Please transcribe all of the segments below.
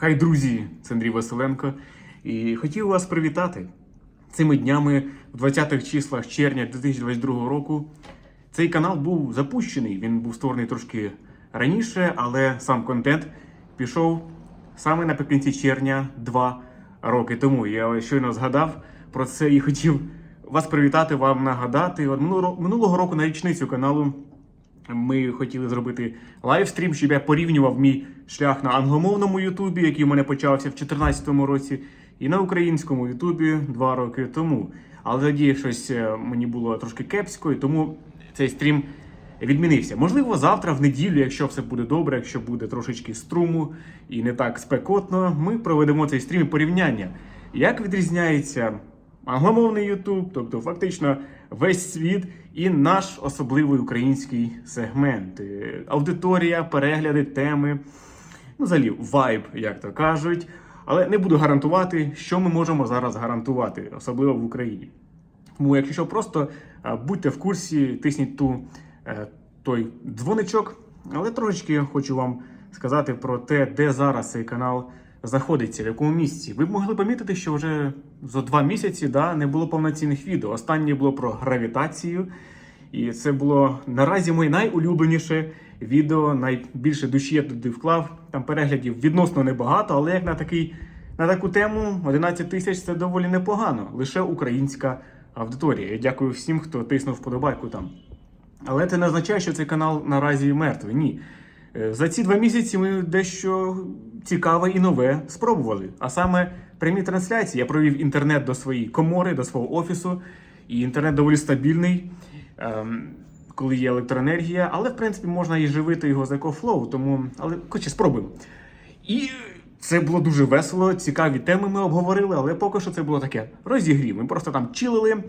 Хай друзі, це Андрій Василенко. І хотів вас привітати цими днями, в 20-х числах червня 2022 року. Цей канал був запущений. Він був створений трошки раніше, але сам контент пішов саме наприкінці червня, два роки тому. Я щойно згадав про це і хотів вас привітати, вам нагадати. От минулого року на річницю каналу ми хотіли зробити лайвстрім, щоб я порівнював мій шлях на англомовному Ютубі, який у мене почався в 2014 році, і на українському Ютубі два роки тому. Але тоді щось е, мені було трошки кепсько, і тому цей стрім відмінився. Можливо, завтра, в неділю, якщо все буде добре, якщо буде трошечки струму і не так спекотно, ми проведемо цей стрім і порівняння. Як відрізняється англомовний Ютуб, тобто фактично весь світ, і наш особливий український сегмент. Е, Аудиторія, перегляди, теми, ну, взагалі, вайб, як то кажуть. Але не буду гарантувати, що ми можемо зараз гарантувати, особливо в Україні. Тому, якщо що, просто е, будьте в курсі, тисніть ту, е, той дзвоничок. Але трошечки хочу вам сказати про те, де зараз цей канал знаходиться, в якому місці. Ви б могли помітити, що вже за два місяці да, не було повноцінних відео. Останнє було про гравітацію. І це було наразі моє найулюбленіше відео. Найбільше душі я туди вклав. Там переглядів відносно небагато, але як на такий на таку тему 11 тисяч це доволі непогано. Лише українська аудиторія. Я дякую всім, хто тиснув вподобайку там. Але це не означає, що цей канал наразі мертвий. Ні. Е, За ці два місяці ми дещо цікаве і нове спробували. А саме прямі трансляції. Я провів інтернет до своєї комори, до свого офісу, і інтернет доволі стабільний, ем, коли є електроенергія, але в принципі можна і живити його з EcoFlow, тому але хоче спробуємо. І це було дуже весело, цікаві теми ми обговорили, але поки що це було таке розігрів. Ми просто там чилили.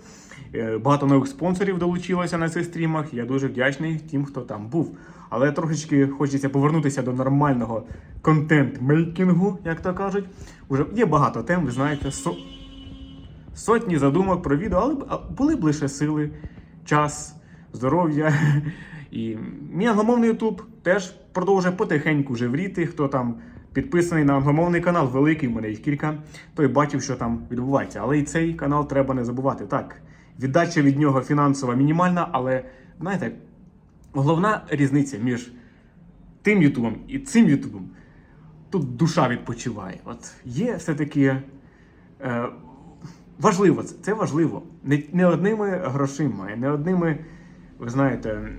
е, Багато нових спонсорів долучилося на цих стрімах. Я дуже вдячний тим, хто там був. Але трошечки хочеться повернутися до нормального контент-мейкінгу, як то кажуть. Уже є багато тем, ви знаєте, со... сотні задумок про відео, але були б лише сили, час, здоров'я. І мій англомовний Ютуб теж продовжує потихеньку жевріти. Хто там підписаний на англомовний канал, великий, в мене їх кілька, той бачив, що там відбувається. Але і цей канал треба не забувати. Так, віддача від нього фінансова мінімальна, але знаєте, головна різниця між тим Ютубом і цим Ютубом. Тут душа відпочиває. От є все-таки е, важливо, це, це важливо. Не, не одними грошима, не одними, ви знаєте, е,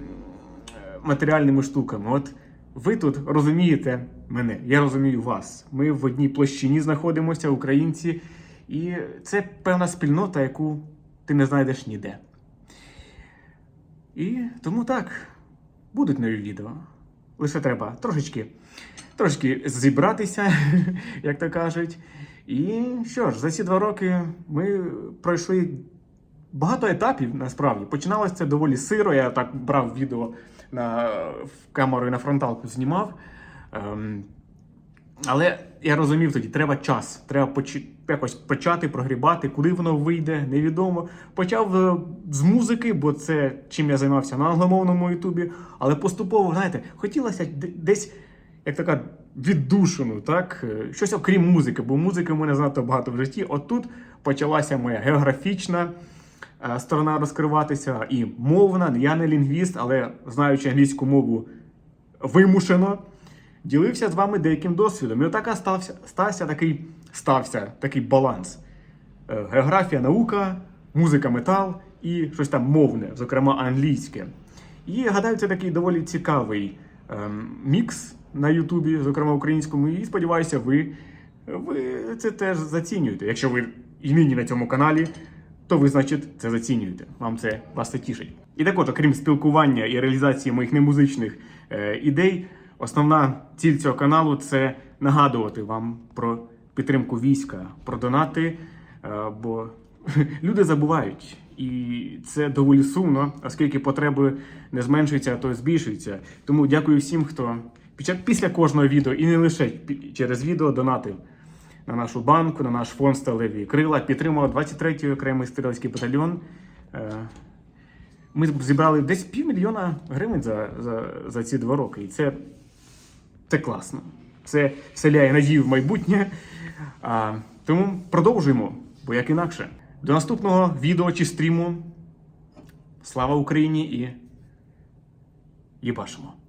матеріальними штуками. От ви тут розумієте мене, я розумію вас. Ми в одній площині знаходимося, українці, і це певна спільнота, яку ти не знайдеш ніде. І тому так, будуть нові відео. Лише треба трошечки, трошечки зібратися, як то кажуть. І що ж, за ці два роки ми пройшли багато етапів насправді. Починалося це доволі сиро. Я так брав відео на в камеру і на фронталку знімав. Ем, але я розумів тоді, треба час, треба почи- якось почати прогрібати, куди воно вийде, невідомо. Почав е, з музики, бо це чим я займався на англомовному Ютубі. Але поступово, знаєте, хотілося десь, як така віддушину, так? е, Щось окрім музики, бо музики в мене занадто багато в житті. От тут почалася моя географічна сторона розкриватися і мовна. Я не лінгвіст, але знаючи англійську мову вимушено ділився з вами деяким досвідом. І отака стався, стався такий, стався такий баланс. Е, Географія, наука, музика, метал і щось там мовне, зокрема англійське. І гадаю, це такий доволі цікавий ем, мікс на Ютубі, зокрема українському. І сподіваюся, ви, ви це теж зацінюєте. Якщо ви і нині на цьому каналі, то ви, значить, це зацінюєте. Вам це вас це тішить. І також, окрім спілкування і реалізації моїх немузичних е, ідей, основна ціль цього каналу це нагадувати вам про підтримку війська, про донати. е, бо люди забувають. І це доволі сумно, оскільки потреби не зменшуються, а то збільшуються. Тому дякую всім, хто після кожного відео і не лише через відео донатив на нашу банку, на наш фонд сталеві крила, підтримав 23-й окремий стрілецький батальйон. Е, Ми зібрали десь півмільйона гривень за, за, за ці два роки. І це, це класно. Це вселяє надію в майбутнє. А, тому продовжуємо, бо як інакше. До наступного відео чи стріму. Слава Україні і їбашимо!